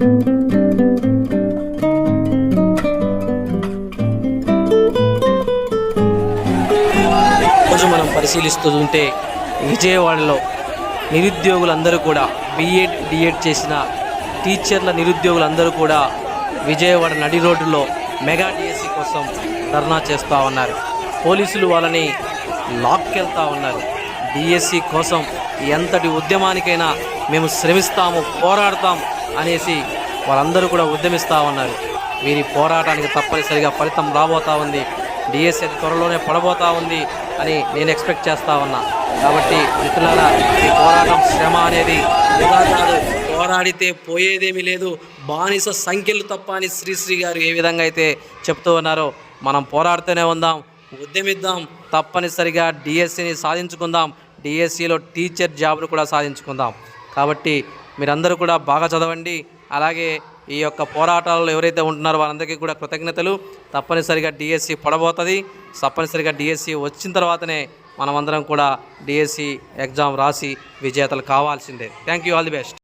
రోజు మనం పరిశీలిస్తూ ఉంటే విజయవాడలో నిరుద్యోగులందరూ కూడా బీఎడ్ డిఎడ్ చేసిన టీచర్ల నిరుద్యోగులందరూ కూడా విజయవాడ నడి రోడ్డులో మెగా డిఎస్సి కోసం ధర్నా చేస్తూ ఉన్నారు. పోలీసులు వాళ్ళని లాక్కెళ్తా ఉన్నారు. డిఎస్సి కోసం ఎంతటి ఉద్యమానికైనా మేము శ్రమిస్తాము పోరాడతాం అనేసి వాళ్ళందరూ కూడా ఉద్యమిస్తూ ఉన్నారు. వీరి పోరాటానికి తప్పనిసరిగా ఫలితం రాబోతా ఉంది. డిఎస్సి త్వరలోనే పడబోతా ఉంది అని నేను ఎక్స్పెక్ట్ చేస్తూ ఉన్నా. కాబట్టి మిత్రులారా ఈ పోరాటం శ్రమ అనేది వృధా కాదు పోరాడితే పోయేదేమీ లేదు. బానిస సంఖ్యలు తప్ప అని శ్రీశ్రీ గారు ఏ విధంగా అయితే చెప్తూ ఉన్నారో మనం పోరాడుతూనే ఉందాం ఉద్యమిద్దాం తప్పనిసరిగా డిఎస్సిని సాధించుకుందాం డిఎస్సిలో టీచర్ జాబ్ను కూడా సాధించుకుందాం. కాబట్టి మీరందరూ కూడా బాగా చదవండి. అలాగే ఈ యొక్క పోరాటాలలో ఎవరైతే ఉంటున్నారో వారందరికీ కూడా కృతజ్ఞతలు. తప్పనిసరిగా డిఎస్సి పడబోతుంది. తప్పనిసరిగా డిఎస్సి వచ్చిన తర్వాతనే మనమందరం కూడా డిఎస్సి ఎగ్జామ్ రాసి విజేతలు కావాల్సిందే. Thank you all the best